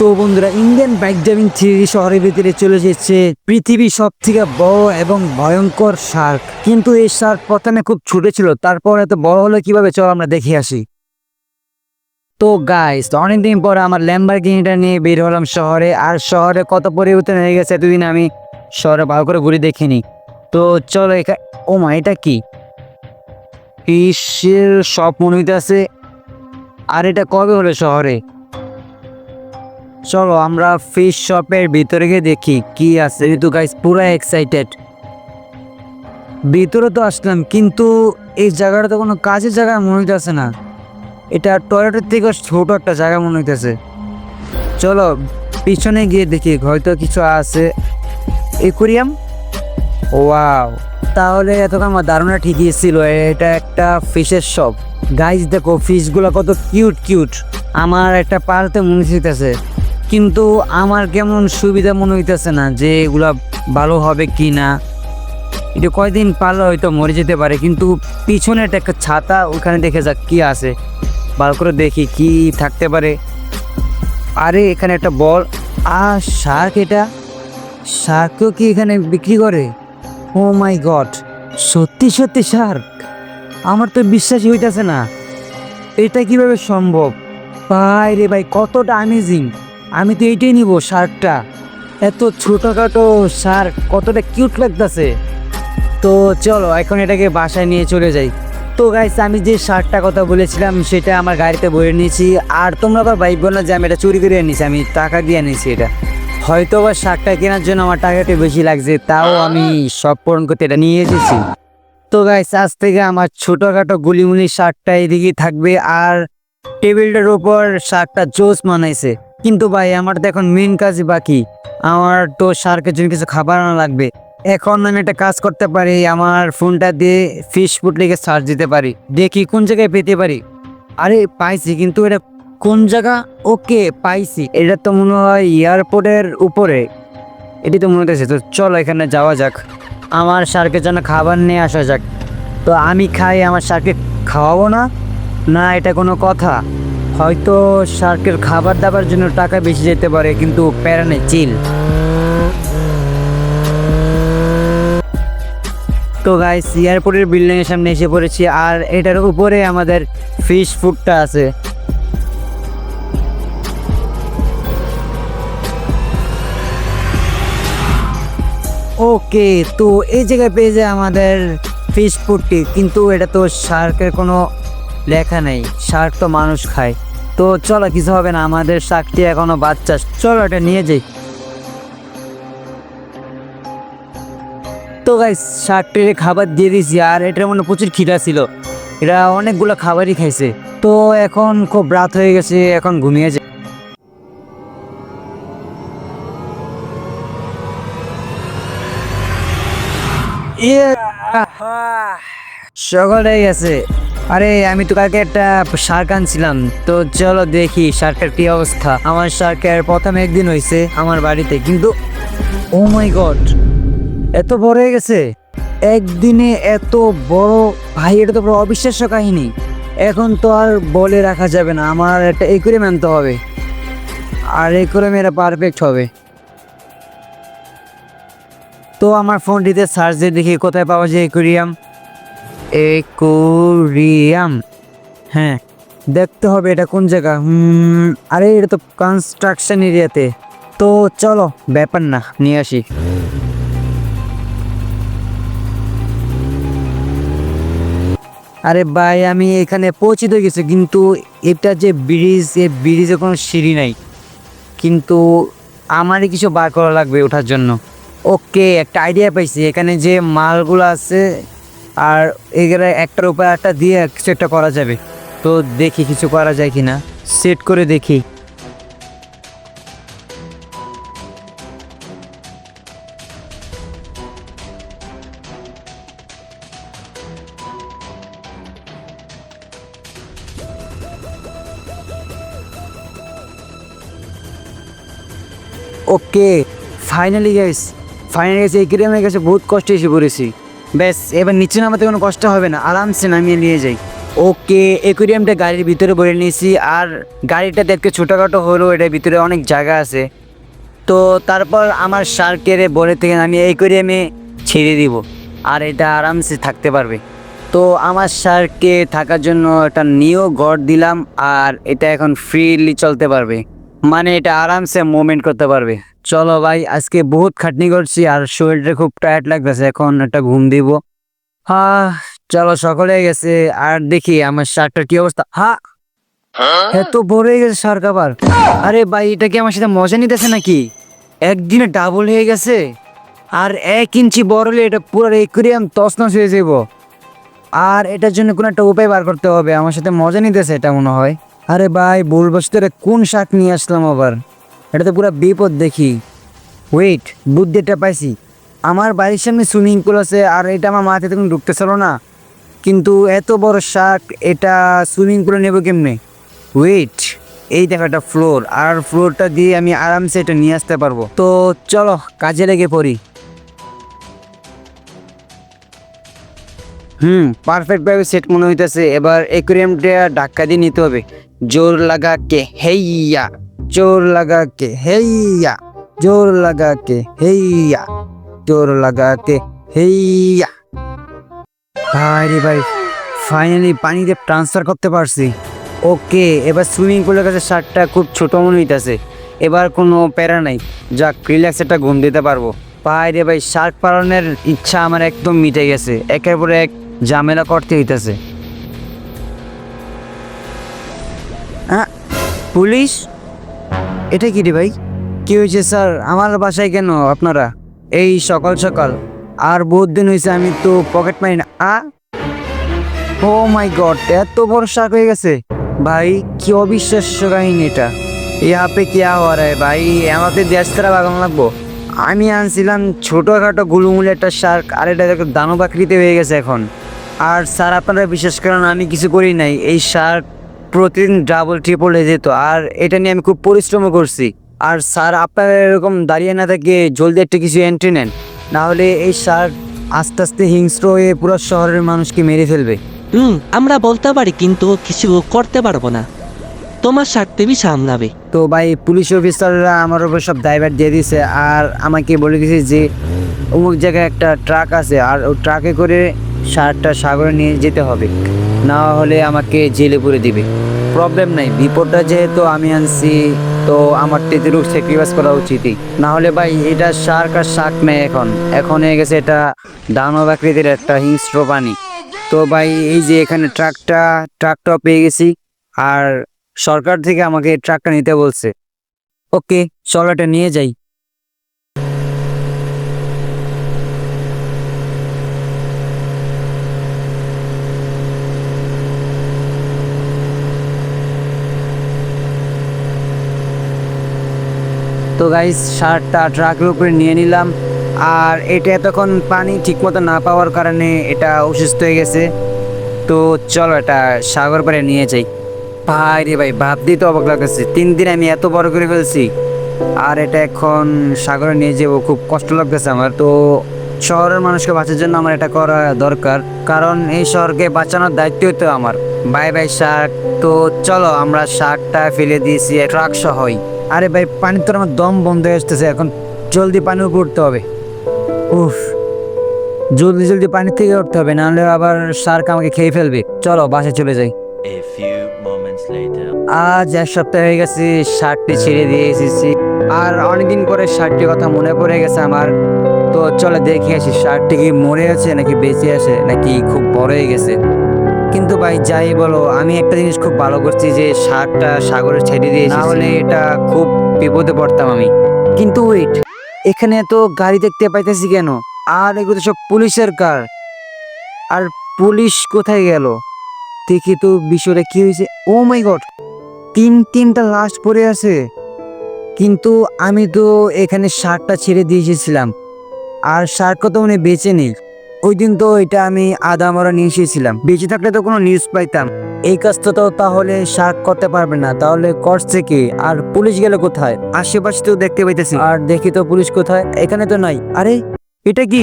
তো বন্ধুরা Indian bike driving three শহরের ভিতরে চলে এসেছে। পৃথিবীর সব থেকে বড় এবং ভয়ঙ্কর শার্ক কিন্তু এই শার্ক প্রথমে খুব ছোট ছিল, তারপর এত বড় হলো কীভাবে? চল আমরা দেখে আসি। তো গাইস অনেকদিন পরে আমার ল্যাম্বারগিনিটা নিয়ে বের হলাম শহরে। আর শহরে কত পরিবর্তন হয়ে গেছে এতদিন আমি শহরে ভালো করে ঘুরে দেখিনি। তো চলো এখানে ও মা, এটা কি? ফিশের সব মনে হইতেছে আর এটা কবে হলো শহরে? চলো আমরা ফিশ শপের ভিতরে গিয়ে দেখি কি আছে। ঋতু গাইস পুরো এক্সাইটেড ভিতরে তো আসলাম, কিন্তু এই জায়গাটা তো কোনো কাজের জায়গা মনে হইতেছে না। এটা টয়লেটের থেকে ছোট একটা জায়গা মনে হইতেছে। চলো, পিছনে গিয়ে দেখি, হয়তো কিছু আছে। একুরিয়াম ওয়াও তাহলে এতক্ষণ আমার ধারণা ঠিকই ছিল, এটা একটা ফিশের শপ গাইস দেখো ফিশগুলো কত কিউট কিউট আমার একটা পালতে মনে হইতেছে। কিন্তু আমার কেমন সুবিধা মনে হইতেছে না যে এগুলা ভালো হবে কি না এটা কয়দিন পারলে হয়তো মরে যেতে পারে, কিন্তু পিছনে একটা ছাতা ওখানে দেখে যাক কি আছে। ভালো করে দেখি কি থাকতে পারে। আরে, এখানে একটা বল। আর শার্ক এটা? শার্কও কি এখানে বিক্রি করে? ও মাই গড সত্যি সত্যি শার্ক আমার তো বিশ্বাসই হইতেছে না। এটা কীভাবে সম্ভব? ভাই রে ভাই, কতটা আমেজিং আমি তো এইটাই নিব শার্টটা। এত ছোটোখাটো শার্ট, কতটা কিউট লাগতেছে। তো চলো, এখন এটাকে বাসায় নিয়ে চলে যাই। তো গাইস আমি যে শার্টটা কথা বলেছিলাম, সেটা আমার গাড়িতে বয়ে নিয়েছি। আর তোমরা আবার ভাইব না যে আমি এটা চুরি করে নিয়েছি আমি টাকা দিয়ে নিয়েছি এটা। হয়তো বা শার্টটা কেনার জন্য আমার টাকাটা বেশি লাগছে, তাও আমি সব পূরণ করতে এটা নিয়ে এসেছি। তো গাইস আজ থেকে আমার ছোটোখাটো গুলিমুলি শার্টটা এদিকেই থাকবে, আর টেবিলটার উপর শার্টটা জোস মানাইছে কিন্তু ভাই, আমার তো এখন মেন কাজই বাকি। আমার তো শার্কের জন্য কিছু খাবার আনা লাগবে। এখন আমি একটা কাজ করতে পারি, আমার ফোনটা দিয়ে ফিশ ফুড লিখে সার্চ দিতে পারি। দেখি কোন জায়গায় পেতে পারি। আরে, পাইছি, কিন্তু এটা কোন জায়গা? ওকে, পাইছি। এটা তো মনে হয় এয়ারপোর্টের উপরে। এটি তো মনে হতেছে তো চলো এখানে যাওয়া যাক। আমার শার্কের জন্য খাবার নিয়ে আসা যাক। তো আমি খাই, আমার শার্কে খাওয়াবো না? না, এটা কোনো কথা। হয়তো শার্কের খাবার দাবার জন্য টাকা বেশি যেতে পারে, কিন্তু প্যারানে চিল। তো গাইস এয়ারপোর্টের বিল্ডিং এর সামনে এসে পড়েছি, আর এটার উপরে আমাদের ফিশ ফুডটা আছে। ওকে তো এই জায়গায় পেয়ে যায় আমাদের ফিশ ফুডটি কিন্তু এটা তো শার্কের কোনো লেখা নেই। শার্ক তো মানুষ খায়। তো চলো কিছু হবে না আমাদের শাকটি এখনও বাচ্চা। চলো এটা নিয়ে যাই। তো গাইস শার্কটির খাবার দিয়ে দিয়েছি আর এটার মধ্যে প্রচুর খিদা ছিল। এরা অনেকগুলো খাবারই খাইছে। তো এখন খুব রাত হয়ে গেছে এখন ঘুমিয়ে যায় ইয়ে, সকাল গেছে। আরে, আমি তো কালকে একটা শার্ক আনছিলাম। তো চলো দেখি শার্কের কি অবস্থা। আমার শার্কের প্রথম একদিন হয়েছে আমার বাড়িতে, কিন্তু ও মাই গড এত বড় হয়ে গেছে। একদিনে এত বড়, ভাই, এটা তো পুরো অবিশ্বাস্য কাহিনী। এখন তো আর বলে রাখা যাবে না, আমার একটা একুরিয়াম আনতে হবে। আর একুরিয়াম এটা পারফেক্ট হবে। তো আমার ফোনটিতে সার্চ দিয়ে দেখি কোথায় পাওয়া যায় একুরিয়াম একুরিয়াম। হ্যাঁ। দেখতে হবে এটা কোন জায়গা। আরে এটা তো কনস্ট্রাকশন এরিয়াতে তো। চলো ব্যাপার না নিয়ে আসি। আরে ভাই আমি এখানে পৌঁছে তো গেছি কিন্তু এটা যে ব্রিজ এই ব্রিজে কোনো সিঁড়ি নাই। কিন্তু আমারই কিছু বার করা লাগবে ওঠার জন্য। ওকে একটা আইডিয়া পাইছি এখানে যে মালগুলো আছে আর এগুলো একটার উপর একটা দিয়ে কিছু একটা করা যাবে। তো দেখি কিছু করা যায় কি না সেট করে দেখি। ওকে ফাইনালি গাইস ফাইনালি গেছে এই ক্রিয়ামের কাছে বহুত কষ্ট এসে পড়েছি। ব্যাস, এবার নিচে নামাতে কোনো কষ্ট হবে না, আরামসে নামিয়ে নিয়ে যাই। ওকে, একুরিয়ামটা গাড়ির ভিতরে ভরে নিয়েছি, আর গাড়িটা দেখতে ছোটোখাটো হলেও এটার ভিতরে অনেক জায়গা আছে। তো তারপর আমার শার্কের বনে থেকে আমি একুরিয়ামে ছেড়ে দিব, আর এটা আরামসে থাকতে পারবে। তো আমার শার্ককে থাকার জন্য একটা নিউ গড় দিলাম, আর এটা এখন ফ্রিলি চলতে পারবে। মানে এটা আরামসে মুভমেন্ট করতে পারবে। চলো ভাই, আজকে বহুত খাটনি করছি আর শরীরটা খুব টায়ার্ড লাগতেছে, এখন একটা ঘুম দিব। হ্যাঁ চলো সকালে গেছে, আর দেখি আমার শার্টটার কি অবস্থা। হা, এত বড় হয়ে গেছে শার্ক আবার। আরে ভাই, এটা কি আমার সাথে মজা নিতেছে নাকি? একদিনে ডাবল হয়ে গেছে, আর এক ইঞ্চি বড় হলে এটা পুরো একুরিয়াম তছনছ হয়ে যাব। আর এটার জন্য কোনো একটা উপায় বার করতে হবে, আমার সাথে মজা নিতেছে, এটা মনে হয়। আরে ভাই, ভুল বসতে কোন শাক নিয়ে আসলাম আবার? এটা তো পুরো বিপদ দেখি। ওয়েট বুদ্ধিটা পাইছি। আমার বাড়ির সামনে সুইমিং পুল আছে আর এটা আমার মাথায় তখন ঢুকতেছিল না। কিন্তু এত বড় শাক এটা সুইমিং পুলে নেব কেমনে? ওয়েট এই দেখো একটা ফ্লোর আর ফ্লোরটা দিয়ে আমি আরামসে এটা নিয়ে আসতে পারব। তো চলো, কাজে লেগে পড়ি। হুম পারফেক্ট ভাবে সেট মনে হইতেছে। এবার একুরিয়ামটা ধাক্কা দিয়ে নিতে হবে। জোর লাগা কে? হেইয়া! জোর লাগাকে হেইয়া, জোর লাগাকে হেইয়া, জোর লাগাকে হেইয়া। ভাই রে ভাই ফাইনালি পানিতে ট্রান্সফার করতে পারছি। ওকে, এবার সুইমিং পুলের কাছে শার্টটা খুব ছোট মনে হইতাছে। এবার কোনো প্যারা নাই। যাক রিল্যাক্স একটা ঘুম দিতে পারব। ভাই রে ভাই শার্ক পালনের ইচ্ছা আমার একদম মিটে গেছে। একের পরে এক ঝামেলা করতে হইতাছে। পুলিশ? এটা কি রে ভাই? কি হয়েছে স্যার? আমার বাসায় কেন আপনারা? এই সকাল সকাল। আর বহুত দিন হয়েছে আমি তো পকেট মারি না। আ? ও মাই গড, এত বড় শাক হয়ে গেছে। ভাই, কি অবিশ্বাস্য কাহিনী এটা। ইহা পে কিয়া হওয়া রে ভাই? আমাকে দেশ ছাড়া বাগান লাগবো। আমি আনছিলাম ছোটোখাটো গুলুমুলি একটা শার্ক আর এটা দেখো দানব আকৃতি হয়ে গেছে এখন। আর স্যার, আপনারা বিশ্বাস করেন আমি কিছু করি নাই। এই শার্ক প্রতিদিন ডাবল ট্রিপল হয়ে যেত। আর এটা নিয়ে আমি খুব পরিশ্রমও করছি। আর স্যার আপনারা এরকম দাঁড়িয়ে না থাকে জলদি একটা কিছু এন্ট্রি নেন। না হলে এই শার্ক আস্তে আস্তে হিংস্র হয়ে পুরো শহরের মানুষকে মেরে ফেলবে। হুম আমরা বলতে পারি কিন্তু কিছু করতে পারব না। তোমার স্বার্থে সামলাবে। তো ভাই পুলিশ অফিসাররা আমার উপর সব ড্রাইভার দিয়ে দিয়েছে আর আমাকে বলে দিয়েছে যে অমুক জায়গায় একটা ট্রাক আছে। আর ও ট্রাকে করে সারটা সাগরে নিয়ে যেতে হবে। না হলে আমাকে জেলে পুরে দিবে। প্রবলেম নাই, বিপদটা যেহেতু আমি আনছি, তো আমার তেতেরও স্যাক্রিফাইস করা উচিতই। না হলে ভাই, এটা শার্ক আর শাক নেই এখন। এখন হয়ে গেছে এটা দানব আকৃতির একটা হিংস্র প্রাণী। তো ভাই, এই যে এখানে ট্রাকটা ট্রাকটা পেয়ে গেছি। আর সরকার থেকে আমাকে ট্রাকটা নিতে বলছে। ওকে চলো এটা নিয়ে যাই। তো গাইস শার্টটা ট্রাকের উপরে নিয়ে নিলাম। আর এটা এতক্ষণ পানি ঠিকমতো না পাওয়ার কারণে এটা অসুস্থ হয়ে গেছে। তো চলো এটা সাগর পাড়ে নিয়ে যাই। ভাই রে ভাই ভাব ভাবতেই তো অবাক লাগতেছে। তিন দিন আমি এত বড় করে ফেলছি। আর এটা এখন সাগরে নিয়ে যাব, খুব কষ্ট লাগতেছে আমার। তো শহরের মানুষকে বাঁচার জন্য আমার এটা করা দরকার। কারণ এই শহরকে বাঁচানোর দায়িত্বই তো আমার। বাই বাই শার্ক তো চলো আমরা শার্কটা ফেলে দিয়েছি ট্রাক সহই। আরে ভাই পানি তো আমার দম বন্ধ হয়ে আসতেছে এখন জলদি পানি উপরে উঠতে হবে। উফ জলদি জলদি পানি থেকে উঠতে হবে নাহলে আবার শার্ক আমাকে খেয়ে ফেলবে। চলো বাসে চলে যাই। আজ এক সপ্তাহ হয়ে গেছে শার্টটি ছেড়ে দিয়ে এসেছি। আর অনেকদিন পরে শার্টটির কথা মনে পড়ে গেছে আমার। তো চলো দেখে আসি শার্টটি কি মরে আছে নাকি বেঁচে আছে নাকি খুব বড় হয়ে গেছে। কিন্তু ভাই যাই বলো আমি একটা জিনিস খুব ভালো করছি যে শার্টটা সাগরে ছেড়ে দিয়ে না হলে এটা খুব বিপদে পড়তাম আমি। কিন্তু ওয়েট এখানে তো গাড়ি দেখতে পাইতেছি কেন? আর এগুলো সব পুলিশের কার? আর পুলিশ কোথায় গেল? দেখি তো বিষয়টা কি হয়েছে। ও মাই গড তিন তিনটা লাশ পড়ে আছে। কিন্তু আমি তো এখানে শার্টটা ছেড়ে দিয়ে এসেছিলাম আর শার্টটা তো মানে বেঁচে নেই। ওই দিন তো এটা আমি আদা মরা নিয়ে এসেছিলাম। বেঁচে থাকলে তো কোনো নিউজ পাইতাম। এই কাজটা তো তাহলে শার্ক করতে পারবে না। তাহলে করছে কি? আর পুলিশ গেলে কোথায়? আশেপাশে তো দেখতে পাইতেছি। আর দেখি তো পুলিশ কোথায়? এখানে তো নাই। আরে, এটা কি?